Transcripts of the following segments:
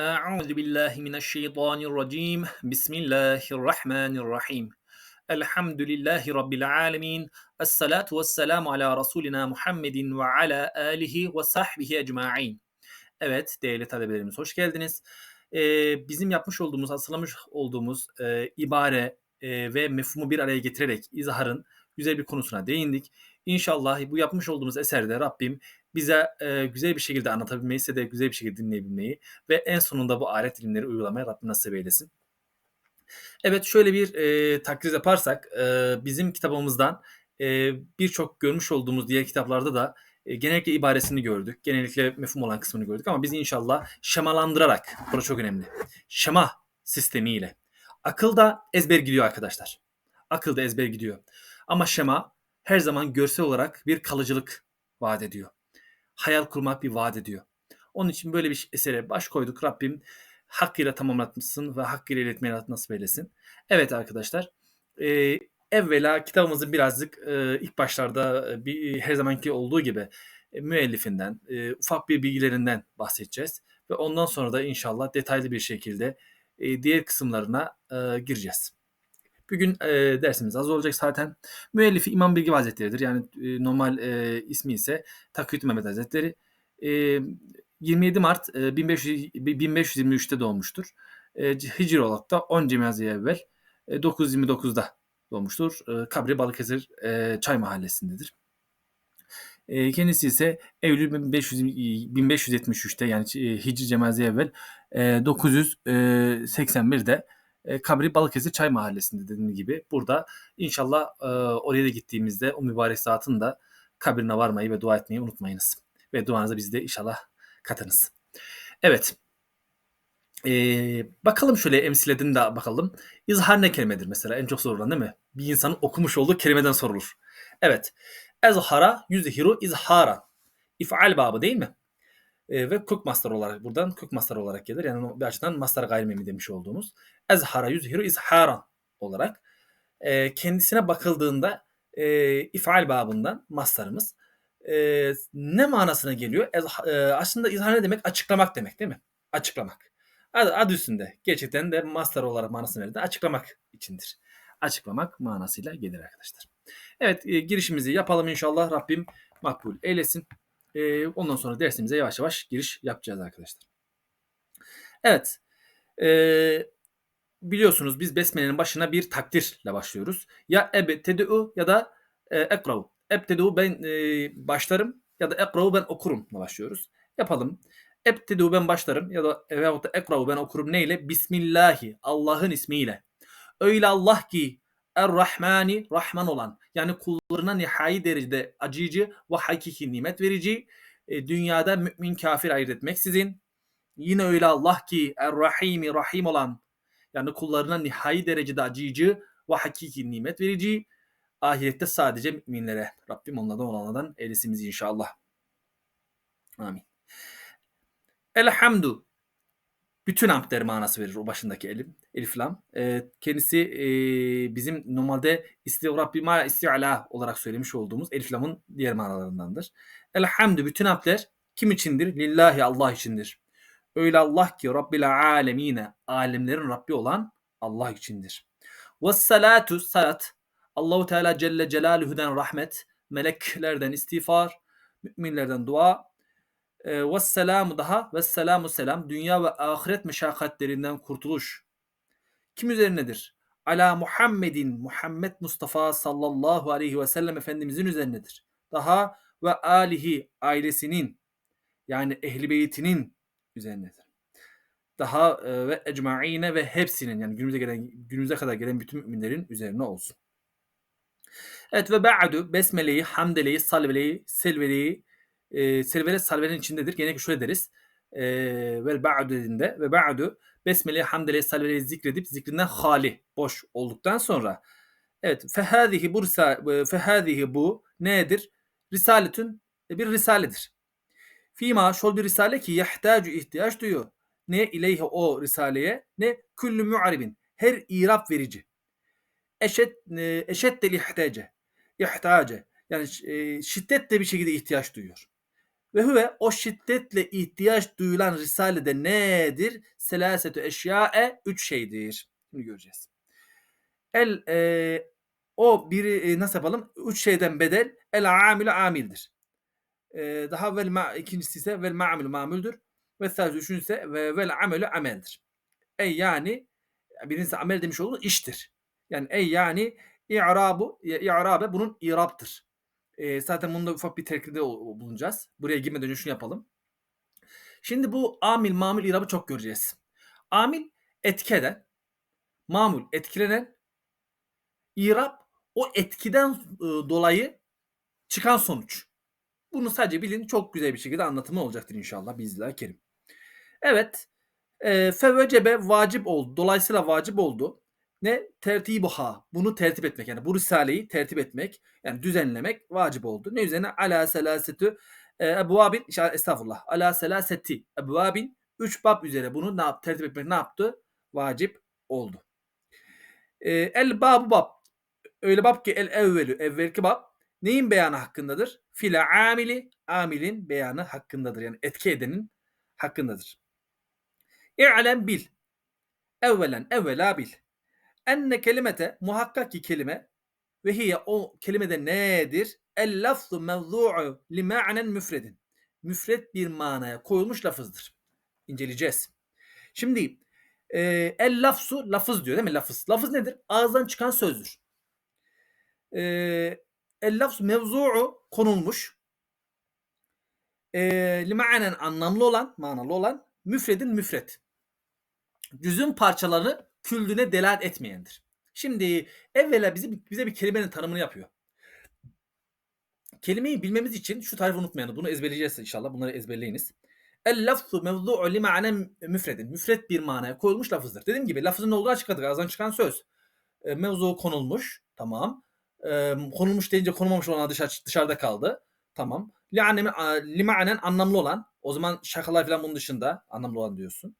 Euzu billahi mineşşeytanirracim. Bismillahirrahmanirrahim. Elhamdülillahi rabbil alamin. Essalatu vesselamu ala rasulina Muhammedin ve ala alihi ve sahbihi ecmaîn. Evet değerli talebelerimiz hoş geldiniz. Ee, bizim yapmış olduğumuz, hazırlamış olduğumuz e, ibare e, ve mefhumu bir araya getirerek izharın güzel bir konusuna değindik. İnşallah bu yapmış olduğumuz eserde Rabbim bize e, güzel bir şekilde anlatabilmeyi, size de güzel bir şekilde dinleyebilmeyi ve en sonunda bu alet ilimleri uygulamaya Rabbim nasip eylesin. Evet şöyle bir e, takdir yaparsak e, bizim kitabımızdan e, birçok görmüş olduğumuz diğer kitaplarda da e, genellikle ibaresini gördük. Genellikle mefhum olan kısmını gördük ama biz inşallah şemalandırarak, burası çok önemli. Şema sistemiyle. Akılda ezber gidiyor arkadaşlar. Akılda ezber gidiyor. Ama şema her zaman görsel olarak bir kalıcılık vaat ediyor. Hayal kurmak bir vaat ediyor. Onun için böyle bir esere baş koyduk. Rabbim hakkıyla tamamlatmışsın ve hakkıyla iletmeyi nasip eylesin. Evet arkadaşlar. E, evvela kitabımızı birazcık e, ilk başlarda e, bir, her zamanki olduğu gibi e, müellifinden, e, ufak bir bilgilerinden bahsedeceğiz. Ve ondan sonra da inşallah detaylı bir şekilde e, diğer kısımlarına e, gireceğiz. Bugün e, dersimiz az olacak zaten. Müellifi İmam Bilgi Hazretleri'dir. Yani e, normal e, ismi ise Takıyüt Mehmet Hazretleri. E, 27 Mart e, 1500, 1523'te doğmuştur. E, Hicri olarak da 10 Cemazi evvel e, 929'da doğmuştur. E, kabri Balıkesir e, Çay Mahallesi'ndedir. E, kendisi ise Eylül 1500, 1573'te yani Hicri Cemazi evvel e, 981'de e, kabri Balıkesir Çay Mahallesi'nde dediğim gibi. Burada inşallah e, oraya da gittiğimizde o mübarek zatın da kabrine varmayı ve dua etmeyi unutmayınız. Ve duanıza biz de inşallah katınız. Evet. Ee, bakalım şöyle emsiledin de bakalım. İzhar ne kelimedir mesela? En çok sorulan değil mi? Bir insanın okumuş olduğu kelimeden sorulur. Evet. Ezhara yüzhiru izhara. İf'al babı değil mi? Ee, ve kök master olarak buradan kök master olarak gelir. Yani bir açıdan master gayrimemi demiş olduğumuz. Ezhara yüzhiru izhara olarak. Ee, kendisine bakıldığında e, if'al babından masterımız e, ne manasına geliyor? E, aslında izhar ne demek? Açıklamak demek değil mi? Açıklamak. Adı, adı üstünde. Gerçekten de master olarak manasını verir. Açıklamak içindir. Açıklamak manasıyla gelir arkadaşlar. Evet e, girişimizi yapalım inşallah. Rabbim makbul eylesin. E, ondan sonra dersimize yavaş yavaş giriş yapacağız arkadaşlar. Evet. E, biliyorsunuz biz Besmele'nin başına bir takdirle başlıyoruz. Ya ebtedu ya da e, ekrav. Ebtedu ben e, başlarım ya da ekravu ben okurum başlıyoruz. Yapalım. Ebtedu ben başlarım ya da veyahut da ekravu ben okurum neyle? Bismillahi Allah'ın ismiyle. Öyle Allah ki Er-Rahmani Rahman olan yani kullarına nihai derecede acıyıcı ve hakiki nimet verici e, dünyada mümin kafir ayırt etmeksizin yine öyle Allah ki Er-Rahimi Rahim olan yani kullarına nihai derecede acıyıcı ve hakiki nimet verici ahirette sadece müminlere Rabbim onlardan olanlardan eylesin inşallah. Amin. Elhamdu bütün amtler manası verir o başındaki elif, elif lam. E, kendisi e, bizim normalde istivrab bima isti'ala olarak söylemiş olduğumuz elif lamın diğer manalarındandır. Elhamdü bütün amtler kim içindir? Lillahi Allah içindir. Öyle Allah ki Rabbil alemine alemlerin Rabbi olan Allah içindir. Ve salatu salat Allahu Teala Celle Celaluhu'dan rahmet, meleklerden istiğfar, müminlerden dua, e, ve daha ve selam dünya ve ahiret meşakkatlerinden kurtuluş. Kim üzerinedir? Ala Muhammedin Muhammed Mustafa sallallahu aleyhi ve sellem Efendimizin üzerinedir. Daha ve alihi ailesinin yani ehli beytinin üzerindedir. Daha e, ve ecmaine ve hepsinin yani günümüze gelen günümüze kadar gelen bütün müminlerin üzerine olsun. Evet ve ba'du besmeleyi, hamdeleyi, salveleyi, selveleyi, e, selvele salvenin içindedir. Genellikle şöyle deriz. E, ve ba'du dediğinde ve ba'du besmeleyi, hamdeleyi, salveleyi zikredip zikrinden hali, boş olduktan sonra evet fehadihi bu fehadihi bu nedir? Risaletün bir risaledir. Fima şol bir risale ki yahtacu ihtiyaç duyuyor. Ne ileyhe o risaleye ne küllü mu'aribin her irap verici. Eşet eşet del ihtace ihtace yani e, şiddetle bir şekilde ihtiyaç duyuyor. Ve huve o şiddetle ihtiyaç duyulan risalede nedir? Selasetü eşyae üç şeydir. Şimdi göreceğiz. El e, o biri e, nasıl yapalım? Üç şeyden bedel el amilü amildir. E, daha vel ma, ikincisi ise vel ma'amilü mamüldür. Ve sadece üçüncüsü ise ve vel amelü ameldir. Ey yani birincisi amel demiş olduğu iştir. Yani ey yani i'rabu i'rabe bunun iraptır. E, zaten bunda ufak bir terkide bulunacağız. Buraya girmeden önce şunu yapalım. Şimdi bu amil mamul irabı çok göreceğiz. Amil etki eden, mamul etkilenen, irab o etkiden e, dolayı çıkan sonuç. Bunu sadece bilin çok güzel bir şekilde anlatımı olacaktır inşallah bizler kerim. Evet. E, fevvecebe vacip oldu. Dolayısıyla vacip oldu. Ne? Tertibuha. Bunu tertip etmek. Yani bu risaleyi tertip etmek. Yani düzenlemek vacip oldu. Ne üzerine? Ala selasetü e, ebvabin. Estağfurullah. Ala selaseti ebvabin. Üç bab üzere bunu ne yap, tertip etmek ne yaptı? Vacip oldu. E, el babu bab. Öyle bab ki el evvelü. Evvelki bab. Neyin beyanı hakkındadır? File amili. Amilin beyanı hakkındadır. Yani etki edenin hakkındadır. İ'lem bil. Evvelen evvela bil. Enne kelimete muhakkak ki kelime ve hiye o kelimede nedir? El lafzu mevzu'u li ma'nen müfredin. Müfred bir manaya koyulmuş lafızdır. İnceleyeceğiz. Şimdi e, el lafzu lafız diyor değil mi? Lafız. Lafız nedir? Ağızdan çıkan sözdür. E, el lafzu mevzu'u konulmuş. E, li ma'nen anlamlı olan, manalı olan müfredin müfret. Cüzün parçalarını küldüne delalet etmeyendir. Şimdi evvela bize, bize bir kelimenin tanımını yapıyor. Kelimeyi bilmemiz için şu tarifi unutmayalım. Bunu ezberleyeceğiz inşallah. Bunları ezberleyiniz. El lafzu mevzu'u li ma'nen müfredin. Müfred bir manaya koyulmuş lafızdır. Dediğim gibi lafızın ne olduğunu açıkladık. Ağızdan çıkan söz. E, mevzu konulmuş. Tamam. E, konulmuş deyince konulmamış olan dışarı, dışarıda kaldı. Tamam. Li ma'nen anlamlı olan. O zaman şakalar falan bunun dışında anlamlı olan diyorsun.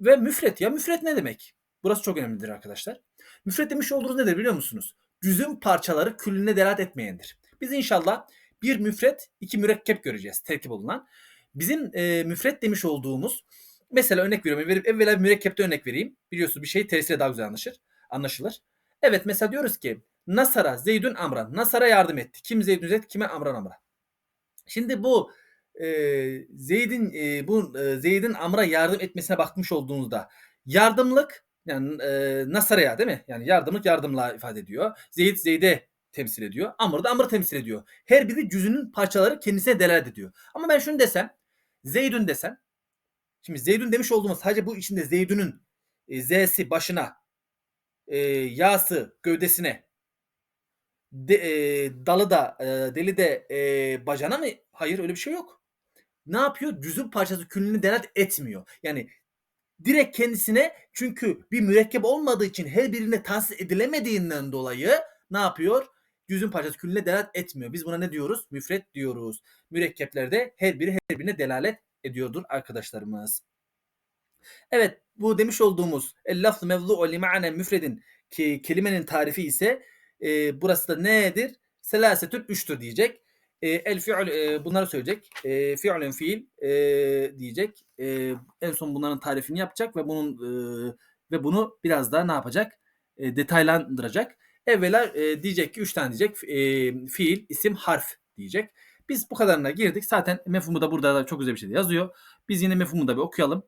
Ve müfret ya müfret ne demek? Burası çok önemlidir arkadaşlar. Müfret demiş olduğunuz nedir biliyor musunuz? Cüzüm parçaları külüne delalet etmeyendir. Biz inşallah bir müfret, iki mürekkep göreceğiz terkip olunan. Bizim e, müfret demiş olduğumuz mesela örnek veriyorum. Verip evvela mürekkepte örnek vereyim. Biliyorsunuz bir şey tersiyle daha güzel anlaşılır. anlaşılır. Evet mesela diyoruz ki Nasara Zeydün Amran. Nasara yardım etti. Kim Zeydün Zeyd, kime Amran Amran. Şimdi bu e, Zeyd'in e, bu e, Zeyd'in Amr'a yardım etmesine bakmış olduğunuzda yardımlık yani e, Nasara'ya değil mi? Yani yardımlık yardımla ifade ediyor. Zeyd Zeyd'e temsil ediyor. Amr da Amr'ı temsil ediyor. Her biri cüzünün parçaları kendisine delalet ediyor. Ama ben şunu desem Zeydün desem şimdi Zeydün demiş olduğumuz sadece bu içinde Zeydün'ün e, Z'si başına e, yağsı gövdesine de, e, dalı da e, deli de e, bacana mı? Hayır öyle bir şey yok. Ne yapıyor? Cüzün parçası külünü delalet etmiyor. Yani direkt kendisine çünkü bir mürekkep olmadığı için her birine tahsis edilemediğinden dolayı ne yapıyor? Cüzün parçası külüne delalet etmiyor. Biz buna ne diyoruz? Müfret diyoruz. Mürekkeplerde her biri her birine delalet ediyordur arkadaşlarımız. Evet bu demiş olduğumuz el lafzı mevzu'u li ma'ne müfredin ki kelimenin tarifi ise e, burası da nedir? Selasetül üçtür diyecek. E, el fi'l e, bunları söyleyecek. E, fi'lün fiil e, diyecek. E, en son bunların tarifini yapacak ve bunun e, ve bunu biraz daha ne yapacak? E, detaylandıracak. Evvela e, diyecek ki üç tane diyecek. E, fiil, isim, harf diyecek. Biz bu kadarına girdik. Zaten mefhumu da burada da çok güzel bir şey yazıyor. Biz yine mefhumu da bir okuyalım.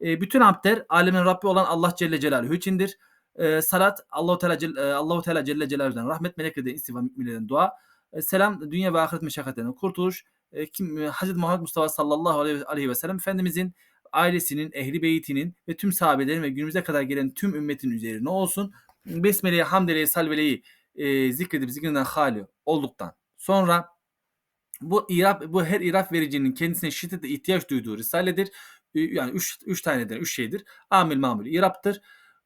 E, bütün hamdler alemin Rabbi olan Allah Celle Celaluhu içindir. E, salat Allahu Teala Celle, Allahu Teala Celle Celaluhu'dan rahmet meleklerden istifa müminlerden dua. E, selam dünya ve ahiret meşakkatlerinden kurtuluş. E, kim e, Hazreti Muhammed Mustafa sallallahu aleyhi ve sellem efendimizin ailesinin, ehli beytinin ve tüm sahabelerin ve günümüze kadar gelen tüm ümmetin üzerine olsun. Besmele'yi, Hamdele'yi, Salvele'yi e, zikredip zikrinden hali olduktan sonra bu iraf, bu her iraf vericinin kendisine şiddetle ihtiyaç duyduğu risaledir. Yani üç, üç tanedir, üç şeydir. Amil mamul iraptır.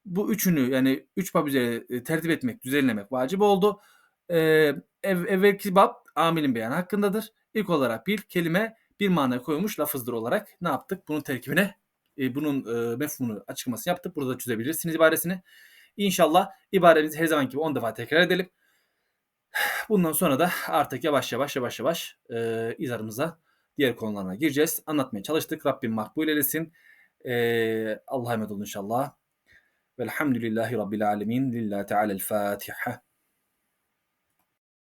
Bu üçünü yani üç bab üzere tertip etmek, düzenlemek vacip oldu. Ee, ev, evvelki bab amilin beyanı hakkındadır. İlk olarak bir kelime bir manaya koyulmuş lafızdır olarak ne yaptık? Bunun terkibine, e, bunun e, mefhumunu açıklaması yaptık. Burada çözebilirsiniz ibaresini. İnşallah ibaremizi her zaman gibi 10 defa tekrar edelim. Bundan sonra da artık yavaş yavaş yavaş yavaş e, izarımıza diğer konularına gireceğiz. Anlatmaya çalıştık. Rabbim makbul eylesin. Ee, Allah'a emanet olun inşallah. Velhamdülillahi Rabbil alemin. Lillahi Teala'l Fatiha.